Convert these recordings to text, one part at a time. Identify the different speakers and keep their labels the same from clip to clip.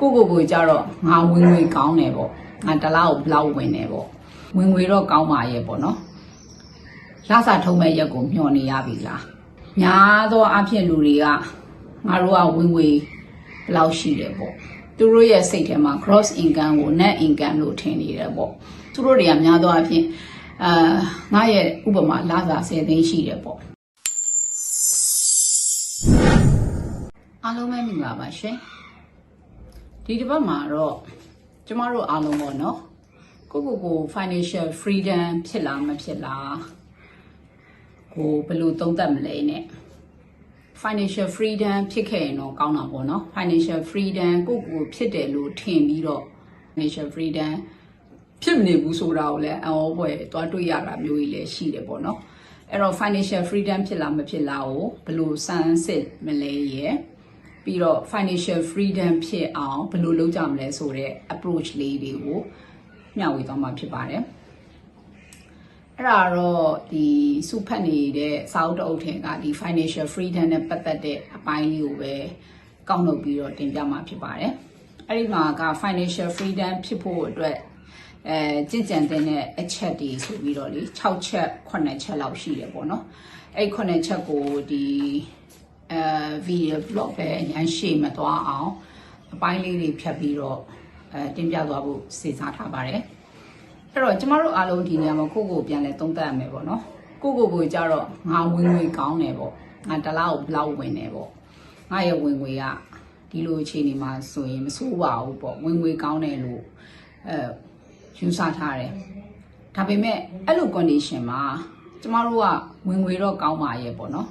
Speaker 1: ကိုကိုကိုကြတော့ငါဝင်ငွေကောင်းတယ်ပေါ့ငါတစ်လားကိုဘလောက်ဝင်တယ်ပေါ့ဝင်ငွေတော့ကောင်းပါရဲ့ပေါ့နော်လစာထုံးမဲ့ရက်ကိုမျှော်နေရပြီလားများသောအဖြစ်လူတွေကငါတို့ကဝင်ငွေဘလောက်ရှိတယ်ပေါ့သူတို့ရဲ့စိတ်ထဲမှာ gross income ကို net income လို့ထင်နေတယ်ပေါ့သူတို့တွေကများသောအဖြစ်အာငါရဲ့ဥပမာလစာ10သိန်းရှိတယ်ပေါ့အားလုံးပဲမင်္ဂလာပါရှင် ဒီတစ်ပတ်မှာတော့ကျမတို့အားလုံးပေါ့နော်ကိုကိုကို financial freedom ဖြစ်လားမဖြစ်လားကိုဘယ်လိုသုံးသပ်မလဲနဲ့ financial freedom ဖြစ်ခဲ့ရင်တော့ကောင်းတာပေါ့နော် financial freedom ကိုကိုဖြစ်တယ်လို့ထင်ပြီးတော့ financial freedom ဖြစ်မနေဘူးဆိုတာကိုလည်းအဟောပွဲတွားတွေ့ရတာမျိုးကြီးလည်းရှိတယ်ပေါ့နော်အဲ့တော့ financial freedom ဖြစ်လားမဖြစ်လားကိုဘယ်လိုစမ်းစစ်မလဲရဲ့ ပြီးတော့ financial freedom ဖြစ်အောင်ဘယ်လိုလုပ်ကြမလဲဆိုတဲ့ approach လေးတွေကိုမျှဝေသွားမှာဖြစ်ပါတယ်အဲ့ဒါတော့ဒီစုဖတ်နေတဲ့စာအုပ်တစ်အုပ်ထဲကဒီ financial freedom နဲ့ပတ်သက်တဲ့အပိုင်းလေးကိုပဲကောက်နှုတ်ပြီးတော့တင်ပြမှာဖြစ်ပါတယ်အဲ့ဒီမှာက financial freedom ဖြစ်ဖို့အတွက်အဲကြင်ကြံတဲ့အချက်တွေဆိုပြီးတော့လေ6ချက်9ချက်လောက်ရှိတယ်ပေါ့နော်အဲ့9ချက်ကိုဒီ အဲ video blog ပဲအញ្ရှေ့မသွားအောင်အပိုင်းလေးတွေဖြတ်ပြီးတော့အဲတင်ပြသွားဖို့စီစဉ်ထားပါတယ်အဲ့တော့ကျမတို့အားလုံးဒီနေရာမှာကိုယ့်ကိုယ်ပြန်လဲသုံးသပ်ရမယ်ပေါ့နော်ကိုယ့်ကိုယ်ကိုကြတော့ငါဝင်ငွေကောင်းတယ်ပေါ့ငါတစ်လားကိုဘယ်လောက်ဝင်တယ်ပေါ့ငါရဲ့ဝင်ငွေကဒီလိုအခြေအနေမှာဆိုရင်မဆိုးပါဘူးပေါ့ဝင်ငွေကောင်းတယ်လို့အဲယူဆထားတယ်ဒါပေမဲ့အဲ့လို condition မှာကျမတို့ကဝင်ငွေတော့ကောင်းပါရဲ့ပေါ့နော်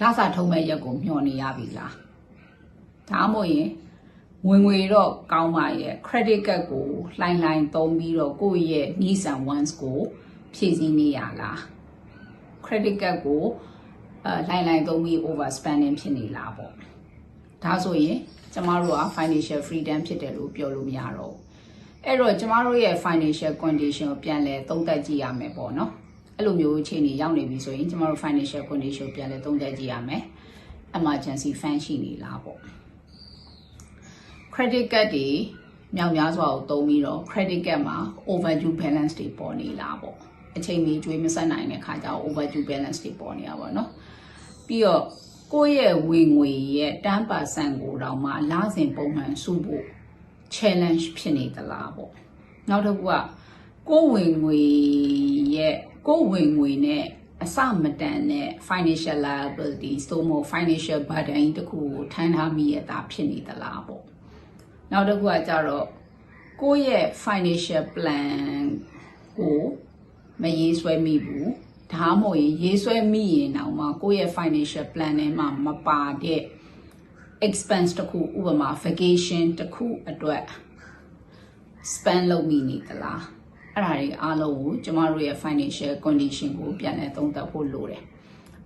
Speaker 1: လစာထုံးမဲ့ရက်ကိုမျှော်နေရပြီလားဒါမှမဟုတ်ရင်ဝင်ငွေတော့ကောင်းပါရဲ့ credit card ကိုလှိုင်းလှိုင်းသုံးပြီးတော့ကိုယ့်ရဲ့ needs and wants ကိုဖြည့်ဆည်းနေရလား credit card ကိုအဲလှိုင်းလှိုင်းသုံးပြီး over spending ဖြစ်နေလားပေါ့ဒါဆိုရင်ကျမတို့က financial freedom ဖြစ်တယ်လို့ပြောလို့မရတော့ဘူးအဲ့တော့ကျမတို့ရဲ့ financial condition ကိုပြန်လဲသုံးသပ်ကြည့်ရမယ်ပေါ့နော် အဲ့လိုမျိုးအခြေအနေရောက်နေပြီဆိုရင်ကျမတို့ financial condition ကိုပြန်လဲသုံးသပ်ကြည့်ရမယ် emergency fund ရှိနေလားပေါ့ credit card တွေမြောက်များစွာကိုသုံးပြီးတော့ credit card မှာ overdue balance တွေပေါ်နေလားပေါ့အချိန်မီကျွေးမဆက်နိုင်တဲ့ခါကျတော့ overdue balance တွေပေါ်နေတာပေါ့နော်ပြီးတော့ကိုယ့်ရဲ့ဝင်ငွေရဲ့10%ကိုတော့မှလစဉ်ပုံမှန်စုဖို့ challenge ဖြစ်နေသလားပေါ့နောက်တစ်ခုကကိုယ်ဝင်ငွေ ရဲ့ကိုယ်ဝင်ငွေနဲ့အစမတန်တဲ့ financial liabilities သို့မဟုတ် financial burden တခုကိုထမ်းထားမိရတာဖြစ်နေသလားပေါ့နောက်တစ်ခုကကြတော့ကိုယ့်ရဲ့ financial plan ကိုမရေးဆွဲမိဘူးဒါမှမဟုတ်ရင်ရေးဆွဲမိရင်တော့မှကိုယ့်ရဲ့ financial plan ထဲမှာမပါတဲ့ expense တစ်ခုဥပမာ vacation တစ်ခုအတွက် spend လုပ်မိနေသလား အဲ့ဒါတွေအားလုံးကိုကျမတို့ရဲ့ financial condition ကိုပြန်လည်သုံးသပ်ဖို့လိုတယ်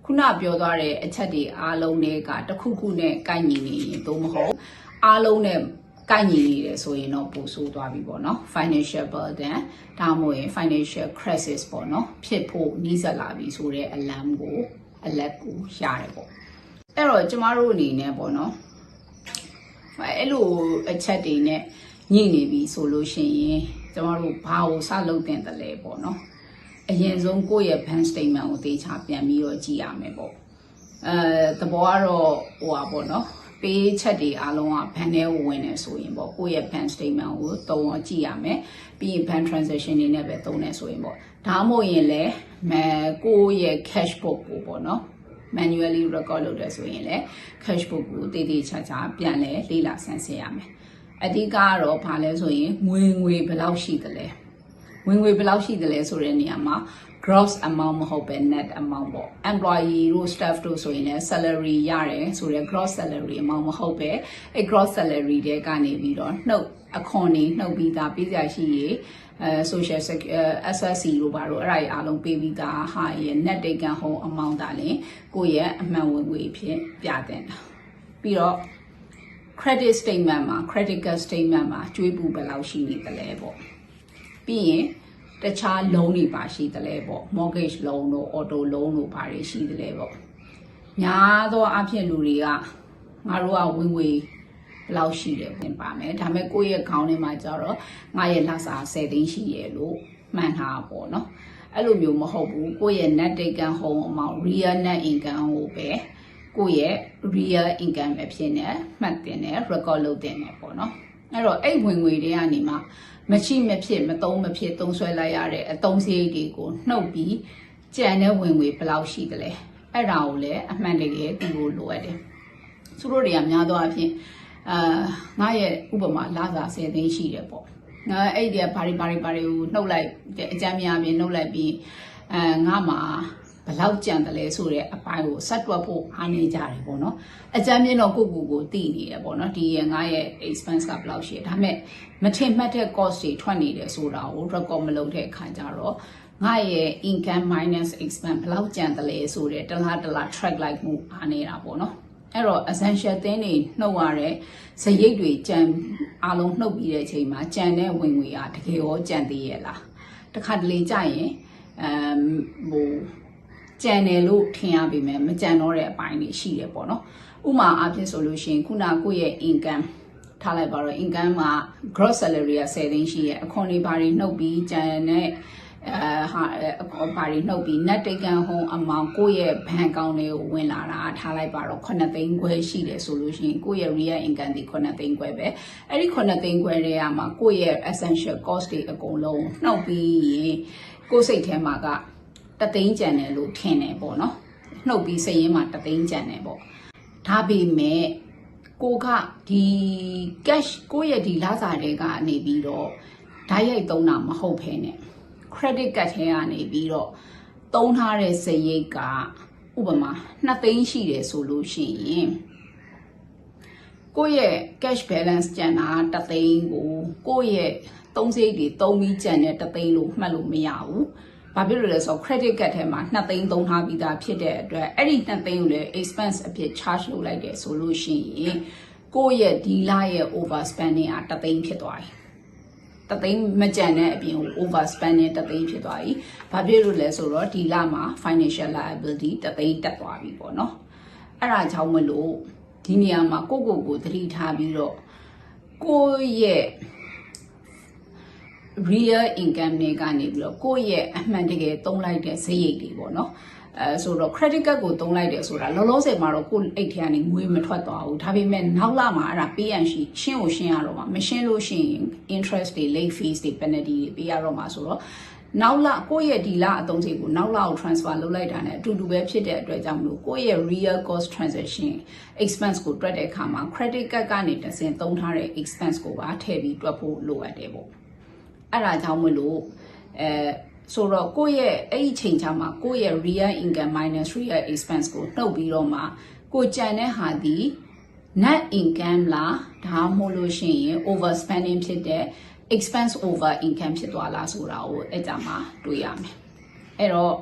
Speaker 1: ခုနပြောသွားတဲ့အချက်တွေအားလုံးတွေကတစ်ခုခုနဲ့ကိုက်ညီနေရင်သို့မဟုတ်အားလုံးနဲ့ကိုက်ညီနေတယ်ဆိုရင်တော့ပိုဆိုးသွားပြီပေါ့နော် financial burden ဒါမှမဟုတ်ရင် financial crisis ပေါ့နော်ဖြစ်ဖို့နှီးစပ်လာပြီဆိုတဲ့အလမ်းကိုအလက်ကိုရတယ်ပေါ့အဲ့တော့ကျမတို့အနေနဲ့ပေါ့နော်အဲ့လိုအချက်တွေနဲ့ညှိနေပြီဆိုလို့ရှိရင် ကျမတို့ဘာကိုစလုပ်တင်တယ်လဲပေါ့နော်အရင်ဆုံးကိုယ့်ရဲ့ bank statement ကိုသေချာပြန်ပြီးတော့ကြည့်ရမယ်ပေါ့အဲသဘောကတော့ဟိုပါပေါ့နော်ပေးချက်တွေအားလုံးကဘဏ်ထဲကိုဝင်နေဆိုရင်ပေါ့ကိုယ့်ရဲ့ bank statement ကိုတုံးအောင်ကြည့်ရမယ်ပြီးရင် bank transaction တွေနဲ့ပဲတုံးနေဆိုရင်ပေါ့ဒါမှမဟုတ်ရင်လည်းမဲကိုယ့်ရဲ့ cash book ကိုပေါ့နော် manually record လုပ်တယ်ဆိုရင်လည်း cash book ကိုတည်တည်ချာချာပြန်လဲလေ့လာဆန်းစစ်ရမယ် အဓိကကတော့ဘာလဲဆိုရင်ငွေငွေဘယ်လောက်ရှိသလဲဝင်ငွေဘယ်လောက်ရှိသလဲဆိုတဲ့နေရာမှာ gross amount မဟုတ်ပဲ net amount ပေါ့ employee တို့ staff တို့ဆိုရင်လည်း salary ရတယ်ဆိုတော့ gross salary amount မဟုတ်ပဲအဲ gross salary တွေကနေပြီးတော့နှုတ်အခွန်နေနှုတ်ပြီးသားပေးစရာရှိရေအဲ social SSC တို့ဘာလို့အဲ့ဒါကြီးအားလုံးပေးပြီးသားဟာရဲ့ net take home amount ဒါလည်းကိုယ့်ရဲ့အမှန်ဝင်ငွေဖြစ်ပြတဲ့တာပြီးတော့ credit statement မှာ credit card statement မှာကျွေးပူဘယ်လောက်ရှိနေသလဲပေါ့ပြီးရင်တခြား loan တွေပါရှိသလဲပေါ့ mortgage loan တို့ auto loan တို့ဘာတွေရှိသလဲပေါ့များသောအဖြစ်လူတွေကငါတို့ကဝင်ငွေဘယ်လောက်ရှိတယ်ပြင်ပါမယ်ဒါပေမဲ့ကိုယ့်ရဲ့ခေါင်းထဲမှာကျတော့ငါရဲ့လက်စာ10သိန်းရှိရလို့မှန်တာပေါ့နော်အဲ့လိုမျိုးမဟုတ်ဘူးကိုယ့်ရဲ့ net take income home amount real net income ကိုပဲ ကိုယ့်ရဲ့ real income ပဲဖြစ်နေမှတ်တင်တယ် record လုပ်တင်တယ်ပေါ့နော်အဲ့တော့အဲ့ဝင်ငွေတွေကနေမှမရှိမဖြစ်မသုံးမဖြစ်သုံးဆွဲလိုက်ရတဲ့အသုံးစရိတ်တွေကိုနှုတ်ပြီးကြံတဲ့ဝင်ငွေဘယ်လောက်ရှိသလဲအဲ့ဒါကိုလည်းအမှန်တကယ်သိဖို့လိုအပ်တယ်သူတို့တွေကများသောအားဖြင့်အာငါရဲ့ဥပမာလာစာ10သိန်းရှိတယ်ပေါ့ငါအဲ့ဒီကဘာတွေဘာတွေဘာတွေကိုနှုတ်လိုက်အကြမ်းများပြင်နှုတ်လိုက်ပြီးအဲငါမှာ ဘယ်လောက်ကြံတယ်လဲဆိုတဲ့အပိုင်းကိုဆက်တွက်ဖို့အားနေကြတယ်ပေါ့နော်အကြမ်းမြင့်တော့ကိုကိုကိုသိနေတယ်ပေါ့နော်ဒီရငါရဲ့ expense ကဘယ်လောက်ရှိတယ်ဒါပေမဲ့မထင်မှတ်တဲ့ cost တွေထွက်နေတယ်ဆိုတာကို record မလုပ်တဲ့အခါကျတော့ငါရဲ့ income minus expense ဘယ်လောက်ကြံတယ်လဲဆိုတဲ့တစ်လားတစ်လား track လိုက်မှုအားနေတာပေါ့နော်အဲ့တော့ essential သင်းတွေနှုတ်ရတဲ့ဇရိတ်တွေကြံအားလုံးနှုတ်ပြီးတဲ့အချိန်မှာကြံတဲ့ဝင်ငွေကတကယ်ရောကြံသေးရဲ့လားတခါတလေကြရင်အမ်ဟို ကြံတယ်လို့ထင်ရပေမဲ့မကြံတော့တဲ့အပိုင်းတွေရှိတယ်ပေါ့နော်ဥမာအားဖြင့်ဆိုလို့ရှိရင်ခုနကိုယ့်ရဲ့ income ထားလိုက်ပါတော့ income မှာ gross salary က10သိန်းရှိရဲ့အခွန်တွေဘာတွေနှုတ်ပြီးကြံတဲ့အဲဟာအကောပါရီနှုတ်ပြီး net take home amount ကိုယ့်ရဲ့ဘဏ်ကောင်တွေကိုဝင်လာတာထားလိုက်ပါတော့9သိန်းခွဲရှိတယ်ဆိုလို့ရှိရင်ကိုယ့်ရဲ့ real income ဒီ9သိန်းခွဲပဲအဲ့ဒီ9သိန်းခွဲတွေကမှကိုယ့်ရဲ့ essential cost တွေအကုန်လုံးနှုတ်ပြီးရင်ကိုယ့်စိတ်ထဲမှာက တသိန်းကျန်တယ်လို့ထင်တယ်ပေါ့နော်နှုတ်ပြီးစိတ်ရင်းမှာတသိန်းကျန်တယ်ပေါ့ဒါပေမဲ့ကိုကဒီ cash ကိုယ့်ရဲ့ဒီလစာတွေကနေပြီးတော့ဓာတ်ရိုက်သုံးတာမဟုတ်ဖ ೇನೆ credit card ထဲကနေပြီးတော့သုံးထားတဲ့စရိတ်ကဥပမာ2သိန်းရှိတယ်ဆိုလို့ရှိရင်ကိုယ့်ရဲ့ cash balance ကျန်တာ3သိန်းကိုကိုယ့်ရဲ့သုံးစရိတ်တွေသုံးပြီးကျန်တဲ့3သိန်းလို့မှတ်လို့မရဘူး။ ဘာဖြစ်လို့လဲဆိုတော့ credit card ထဲမှာ2သိန်းသုံးထားပြီးသားဖြစ်တဲ့အတွက်အဲ့ဒီ2သိန်းကိုလည်း expense အဖြစ် charge လုပ်လိုက်တယ်ဆိုလို့ရှိရင်ကိုယ့်ရဲ့ဒီလရဲ့ overspending က3သိန်းဖြစ်သွားတယ်။တသိန်းမကြံတဲ့အပြင်ကို over spending တသိန်းဖြစ်သွားပြီ။ဘာဖြစ်လို့လဲဆိုတော့ဒီလမှာ financial liability တသိန်းတက်သွားပြီပေါ့နော်။အဲ့ဒါကြောင့်မလို့ဒီနေရာမှာကိုကိုကိုသတိထားပြီးတော့ကိုရဲ့ real income တွေကနေပြီးတော့ကိုယ့်ရဲ့အမှန်တကယ်သုံးလိုက်တဲ့စရိတ်တွေပေါ့နော်အဲဆိုတော့ credit card ကိုသုံးလိုက်တယ်ဆိုတာလောလောဆယ်မှာတော့ကိုယ့်အိတ်ထဲကနေငွေမထွက်သွားဘူးဒါပေမဲ့နောက်လာမှာအဲ့ဒါပေးရန်ရှိရှင်းကိုရှင်းရတော့မှာမရှင်းလို့ရှိရင် interest တွေ late fees တွေ penalty တွေပေးရတော့မှာဆိုတော့နောက်လာကိုယ့်ရဲ့ဒီလအသုံးစရိတ်ကိုနောက်လာကို transfer လုပ်လိုက်တာ ਨੇ အတူတူပဲဖြစ်တဲ့အတွက်ကြောင့်မလို့ကိုယ့်ရဲ့ real cost transaction expense ကိုတွက်တဲ့အခါမှာ credit card ကနေတစ်စင်သုံးထားတဲ့ expense ကိုပါထည့်ပြီးတွက်ဖို့လိုအပ်တယ်ပေါ့ အဲ့ဒါကြောင့်မလို့အဲဆိုတော့ကိုယ့်ရဲ့အဲ့ဒီချိန်ချာမှာကိုယ့်ရဲ့ real income minus real expense ကိုနှုတ်ပြီးတော့မှကိုကြံတဲ့ဟာဒီ net income လားဒါမှမဟုတ်လို့ရှိရင် overspending ဖြစ်တဲ့ expense over income ဖြစ်သွားလားဆိုတာကိုအဲ့ကြမှာတွေ့ရမယ်အဲ့တော့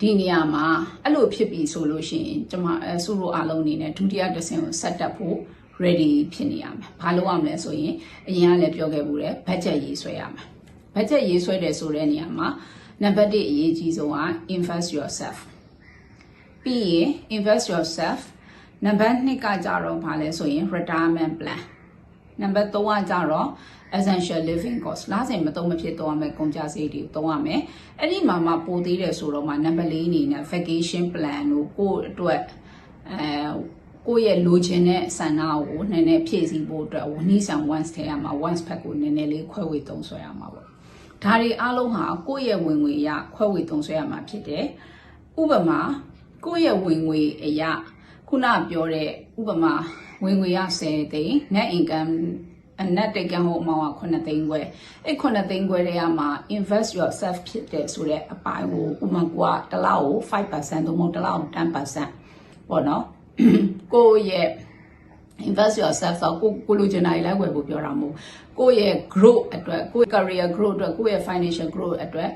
Speaker 1: ဒီနေရာမှာအဲ့လိုဖြစ်ပြီဆိုလို့ရှိရင်ကျွန်မအဲစုလို့အားလုံးအနေနဲ့ဒုတိယတစ်ဆင့်ကို set up ဖို့ ready ဖြစ်နေရမယ်။ဘာလုပ်ရမလဲဆိုရင်အရင်ကလည်းပြောခဲ့ဘူးတယ် budget ရေးဆွဲရမယ်။ budget ရေးဆွဲတယ်ဆိုတဲ့နေရာမှာနံပါတ်1အရေးကြီးဆုံးက invest yourself ပြီးရင် invest yourself နံပါတ်2ကကြတော့ဘာလဲဆိုရင် retirement plan နံပါတ်3ကကြတော့ essential living cost လားစင်မသုံးမဖြစ်တော့မယ်ကုန်ကြစရိတ်တွေသုံးရမယ်အဲ့ဒီမှာမှပိုသေးတယ်ဆိုတော့မှနံပါတ်4အနေနဲ့ vacation plan တို့ကိုယ့်အတွက်အဲ ကိုယ့်ရဲ့လိုချင်တဲ့ဆန္ဒကိုနည်းနည်းဖြည့်ဆည်းဖို့အတွက် needs and wants ထဲရမှာ wants ဖက်ကိုနည်းနည်းလေးခွဲဝေသုံးဆွဲရမှာပေါ့ဒါတွေအားလုံးဟာကိုယ့်ရဲ့ဝင်ငွေရခွဲဝေသုံးဆွဲရမှာဖြစ်တယ်ဥပမာကိုယ့်ရဲ့ဝင်ငွေအရာခုနပြောတဲ့ဥပမာဝင်ငွေရ10သိန်း net income အနက်တိတ်ကံဟိုအမောင်က9သိန်းခွဲအဲ့9သိန်းခွဲတွေကမှ invest yourself ဖြစ်တဲ့ဆိုတဲ့အပိုင်းကိုဥပမာကတစ်လောက်ကို5%သို့မဟုတ်တစ်လောက်10%ပေါ့နော် ကိုယ့်ရဲ့ invest yourself ဆိုကိုကိုလိုချင်တာတွေလည်းဝယ်ဖို့ပြောတာမဟုတ်ကိုယ့်ရဲ့ growth အတွက်ကိုယ့် career growth အတွက်ကိုယ့်ရဲ့ financial growth အတွက်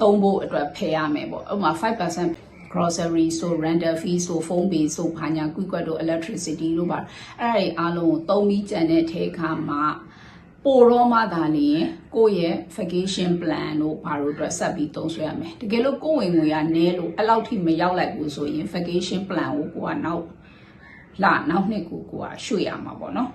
Speaker 1: သုံးဖို့အတွက်ဖယ်ရမယ်ပေါ့ဥပမာ5% grocery ဆို rental fee ဆို phone bill ဆိုဘာညာကွီကွက်တို့ electricity တို့ပါအဲ့ဒါတွေအားလုံးကိုသုံးပြီးကြံတဲ့ထဲခါမှာ ပိုတော့မှသာလျင်ကိုယ့်ရဲ့ vacation plan တို့ဘာလို့အတွက်ဆက်ပြီးသုံးဆွဲရမယ်တကယ်လို့ကိုယ်ဝင်ငွေကနည်းလို့အဲ့လောက်ထိမရောက်လိုက်ဘူးဆိုရင် vacation plan ကိုကိုကနောက်လာနောက်နှစ်ကိုကိုကရွှေ့ရမှာပေါ့နော်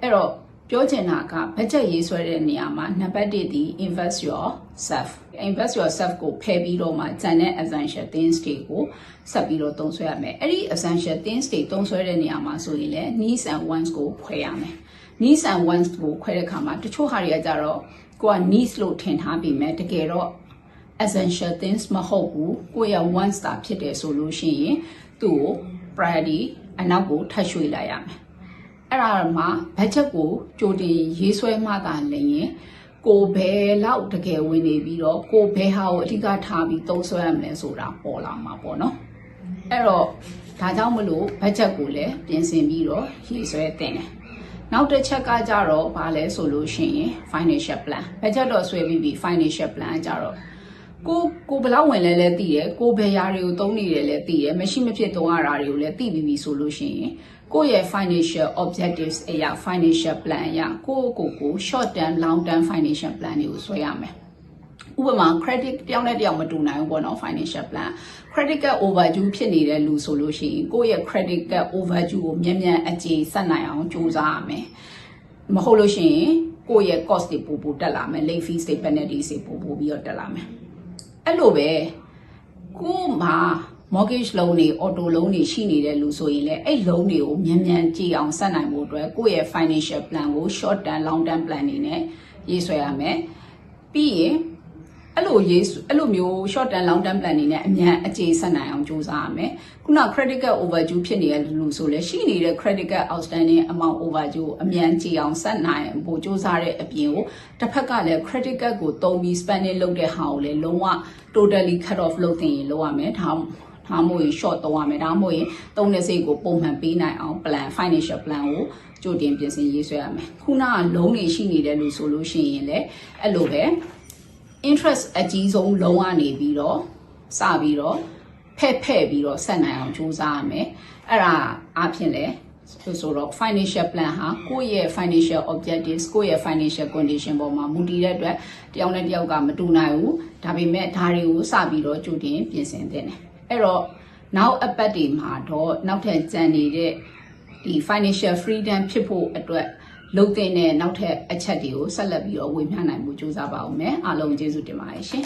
Speaker 1: အဲ့တော့ပြောချင်တာကဘတ်ဂျက်ရေးဆွဲတဲ့နေရာမှာနံပါတ်1ဒီ invest yourself invest yourself ကိုဖယ်ပြီးတော့မှဂျန်တဲ့ essential things တွေကိုဆက်ပြီးတော့သုံးဆွဲရမယ်အဲ့ဒီ essential things တွေသုံးဆွဲတဲ့နေရာမှာဆိုရင်လည်း needs and wants ကိုခွဲရမယ် needs and wants ကိုခွဲတဲ့အခါမှာတချို့ဟာတွေကကြတော့ကိုက needs လို့ထင်ထားပြီးမြဲတကယ်တော့ essential things မဟုတ်ဘူးကိုယ့်ရဲ့ wants တာဖြစ်တယ်ဆိုလို့ရှိရင်သူ့ကို priority အနောက်ကိုထပ်ရွှေ့လိုက်ရမယ်အဲ့ဒါမှ budget ကိုကြိုတင်ရေးဆွဲမှသာလည်းရင်ကိုဘယ်လောက်တကယ်ဝင်နေပြီးတော့ကိုဘယ်ဟာကိုအဓိကထားပြီးသုံးဆွဲရမလဲဆိုတာပေါ်လာမှာပေါ့နော်အဲ့တော့ဒါကြောင့်မလို့ budget ကိုလည်းပြင်ဆင်ပြီးတော့ရေးဆွဲတင်တယ် နောက်တစ်ချက်ကကြတော့ဘာလဲဆိုလို့ရှိရင် financial plan budget တော့ဆွဲပြီးပြီ financial plan ကကြတော့ကိုကိုဘယ်လောက်ဝင်လဲလဲသိတယ်ကိုဘယ်ရာတွေကိုသုံးနေတယ်လဲသိတယ်မရှိမဖြစ်သုံးရတာတွေကိုလည်းသိပြီးပြီဆိုလို့ရှိရင်ကိုယ့်ရဲ့ financial objectives အရာ financial plan အရာကိုယ့်ကိုယ်ကို short term long term financial plan တွေကိုဆွဲရမယ် ဥပမာ credit တယောက်နဲ့တယောက်မတူနိုင်ဘူးပေါ့နော် financial plan credit card overdue ဖြစ်နေတဲ့လူဆိုလို့ရှိရင်ကိုယ့်ရဲ့ credit card overdue ကိုမြန်မြန်အကြေဆက်နိုင်အောင်ကြိုးစားရမယ်မဟုတ်လို့ရှိရင်ကိုယ့်ရဲ့ cost တွေပိုပိုတက်လာမယ် late fees တွေ penalties တွေပိုပိုပြီးတော့တက်လာမယ်အဲ့လိုပဲကို့မှာ mortgage loan တွေ auto loan တွေရှိနေတဲ့လူဆိုရင်လည်းအဲ့ loan တွေကိုမြန်မြန်ကြည့်အောင်ဆက်နိုင်ဖို့အတွက်ကိုယ့်ရဲ့ financial plan ကို short term long term plan တွေနဲ့ရေးဆွဲရမယ်ပြီးရင် အဲ့လိုရေးဆွအဲ့လိုမျိုး short term long term plan တွေနဲ့အမြန်အခြေဆက်နိုင်အောင်ကြိုးစားရမယ်ခုန credit card overdue ဖြစ်နေတဲ့လူဆိုလည်းရှိနေတဲ့ credit card outstanding amount overdue ကိုအမြန်ကြည့်အောင်ဆက်နိုင်ဖို့ကြိုးစားတဲ့အပြင်ကိုတစ်ဖက်ကလည်း credit card ကိုသုံးပြီး spending လုပ်တဲ့ဟာကိုလည်းလုံးဝ totally cut off လုပ်တင်ရင်လုပ်ရမယ်ဒါဒါမှမဟုတ်ရင် short သုံးရမယ်ဒါမှမဟုတ်ရင်သုံးတဲ့စိတ်ကိုပုံမှန်ပေးနိုင်အောင် plan financial plan ကိုကြိုတင်ပြင်ဆင်ရေးဆွဲရမယ်ခုနကလုံးနေရှိနေတဲ့လူဆိုလို့ရှိရင်လည်းအဲ့လိုပဲ interest အကြီးဆုံးလုံးဝနေပြီးတော့စပြီးတော့ဖဲ့ဖဲ့ပြီးတော့ဆက်နိုင်အောင်ကြိုးစားရမယ်အဲ့ဒါအဖြစ်လဲဆိုဆိုတော့ financial plan ဟာကိုယ့်ရဲ့ financial objectives ကိုယ့်ရဲ့ financial condition ပေါ်မှာမူတည်တဲ့အတွက်တယောက်နဲ့တယောက်ကမတူနိုင်ဘူးဒါပေမဲ့ဒါတွေကိုစပြီးတော့ကြိုတင်ပြင်ဆင်သင့်တယ်အဲ့တော့နောက်အပတ်တွေမှာတော့နောက်ထပ်ကြံနေတဲ့ဒီ financial freedom ဖြစ်ဖို့အတွက် လုပ်တဲ့နောက်ထပ်အချက်တွေကိုဆက်လက်ပြီးတော့ဝေမျှနိုင်မှုစူးစမ်းပါဦးမယ်အားလုံးကျေးဇူးတင်ပါတယ်ရှင်